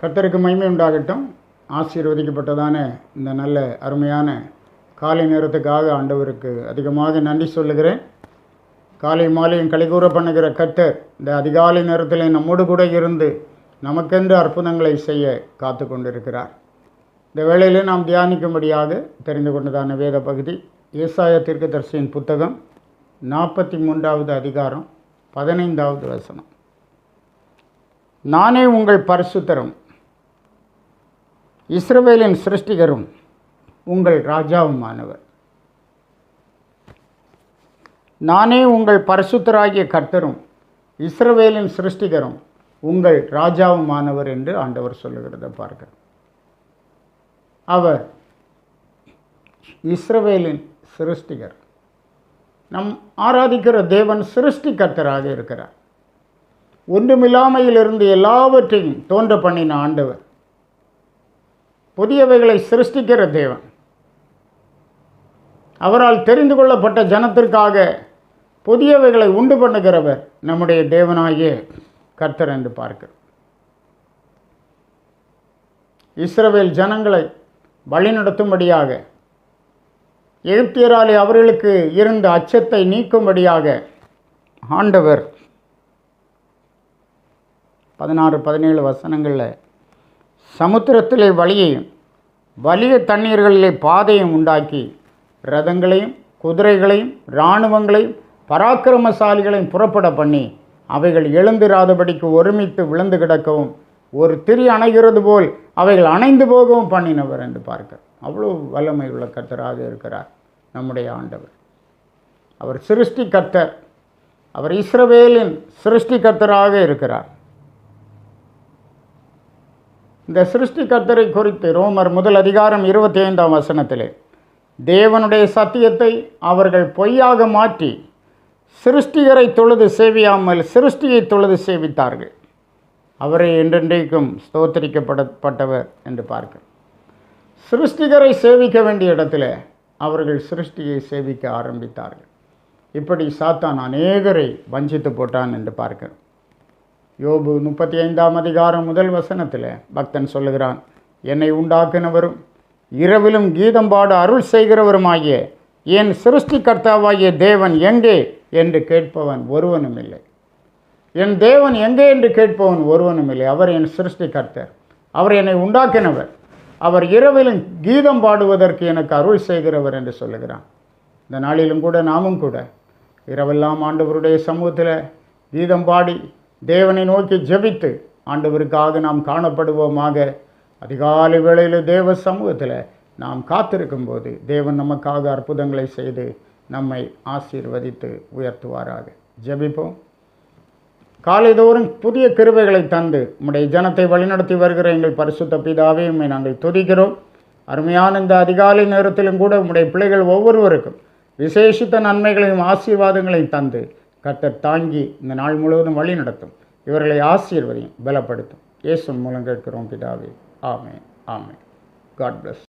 கத்தருக்கு மகிமை உண்டாகட்டும். ஆசீர்வதிக்கப்பட்டதான இந்த நல்ல அருமையான காலை நேரத்துக்காக ஆண்டவருக்கு அதிகமாக நன்றி சொல்லுகிறேன். காலை மாலையும் கலைகூற பண்ணுகிற கத்தர் இந்த அதிகாலை நேரத்தில் நம்மோடு கூட இருந்து நமக்கென்று அற்புதங்களை செய்ய காத்து கொண்டிருக்கிறார். இந்த வேளையில் நாம் தியானிக்கும்படியாக தெரிந்து கொண்டதான வேத பகுதி ஏசாய தீர்க்கதரிசியின் புத்தகம் நாற்பத்தி மூன்றாவது அதிகாரம் பதினைந்தாவது வசனம். நானே உங்கள் பரிசுத்தரும் இஸ்ரவேலின் சிருஷ்டிகரும் உங்கள் ராஜாவுமானவர். நானே உங்கள் பரிசுத்தராகிய கர்த்தரும் இஸ்ரவேலின் சிருஷ்டிகரும் உங்கள் ராஜாவுமானவர் என்று ஆண்டவர் சொல்லுகிறத பார்க்க அவர் இஸ்ரவேலின் சிருஷ்டிகர். நம் ஆராதிக்கிற தேவன் சிருஷ்டி கர்த்தராக இருக்கிறார். ஒன்றுமில்லாமையிலிருந்து எல்லாவற்றையும் தோன்ற பண்ணின ஆண்டவர். புதியவைகளை சிருஷ்டிக்கிற தேவன். அவரால் தெரிந்து கொள்ளப்பட்ட ஜனத்திற்காக புதியவைகளை உண்டு பண்ணுகிறவர் நம்முடைய தேவனாகிய கர்த்தர் என்று பார்க்கிறோம். இஸ்ரவேல் ஜனங்களை வழிநடத்தும்படியாக எகிப்தியராலே அவர்களுக்கு இருந்த அச்சத்தை நீக்கும்படியாக ஆண்டவர் பதினாறு பதினேழு வசனங்களில் சமுத்திரத்திலே வழியையும் வலிய தண்ணீர்களிலே பாதையும் உண்டாக்கி ரதங்களையும் குதிரைகளையும் இராணுவங்களையும் பராக்கிரமசாலிகளையும் புறப்பட பண்ணி அவைகள் எழுந்திராதபடிக்கு ஒருமித்து விழுந்து கிடக்கவும் ஒரு திரி அணைகிறது போல் அவைகள் அணைந்து போகவும் பண்ணினவர் என்று பார்க்க. அவ்வளோ வல்லமை உள்ள கர்த்தராக இருக்கிறார் நம்முடைய ஆண்டவர். அவர் சிருஷ்டி கர்த்தர் அவர் இஸ்ரவேலின் சிருஷ்டி கர்த்தராக இருக்கிறார். இந்த சிருஷ்டி கர்த்தரை குறித்து ரோமர் முதல் அதிகாரம் இருபத்தி ஐந்தாம் வசனத்திலே தேவனுடைய சத்தியத்தை அவர்கள் பொய்யாக மாற்றி சிருஷ்டிகரை தொழுது சேவியாமல் சிருஷ்டியை தொழுது சேவித்தார்கள். அவரை என்றென்றைக்கும் ஸ்தோத்தரிக்கப்படப்பட்டவர் என்று பார்க்க சிருஷ்டிகரை சேவிக்க வேண்டிய இடத்துல அவர்கள் சிருஷ்டியை சேவிக்க ஆரம்பித்தார்கள். இப்படி சாத்தான் அநேகரை வஞ்சித்து போட்டான் என்று பார்க்கிறோம். யோபு முப்பத்தி ஐந்தாம் அதிகாரம் முதல் வசனத்தில் பக்தன் சொல்லுகிறான் என்னை உண்டாக்கினவரும் இரவிலும் கீதம் பாட அருள் செய்கிறவருமாகிய என் சிருஷ்டிகர்த்தாவாகிய தேவன் எங்கே? என்று கேட்பவன் ஒருவனும் இல்லை. என் தேவன் எங்கே? என்று கேட்பவன் ஒருவனும் இல்லை. அவர் என் சிருஷ்டிகர்த்தர் அவர் என்னை உண்டாக்கினவர் அவர் இரவிலும் கீதம் பாடுவதற்கு எனக்கு அருள் செய்கிறவர் என்று சொல்லுகிறான். இந்த நாளிலும் கூட நாமும் கூட இரவெல்லாம் ஆண்டவருடைய சமூகத்தில் கீதம் பாடி தேவனை நோக்கி ஜெபித்து ஆண்டவருக்காக நாம் காணப்படுவோமாக. அதிகாலை வேளையில் தேவ சமூகத்தில் நாம் காத்திருக்கும் போது தேவன் நமக்காக அற்புதங்களை செய்து நம்மை ஆசீர்வதித்து உயர்த்துவாராக. ஜெபிப்போம். காலைதோறும் புதிய கிருவைகளை தந்து உம்முடைய ஜனத்தை வழிநடத்தி வருகிற எங்கள் பரிசுத்த பிதாவே நாங்கள் துதிக்கிறோம். அருமையான இந்த அதிகாலை நேரத்திலும் கூட உம்முடைய பிள்ளைகள் ஒவ்வொருவருக்கும் விசேஷித்த நன்மைகளையும் ஆசீர்வாதங்களையும் தந்து கர்த்தர் தாங்கி இந்த நாள் முழுவதும் வழி நடத்தும். இவர்களை ஆசீர்வதியும் பலப்படுத்தும். இயேசு மூலம் கேட்கிறோம் பிதாவே. ஆமே ஆமே காட் பிளஸ்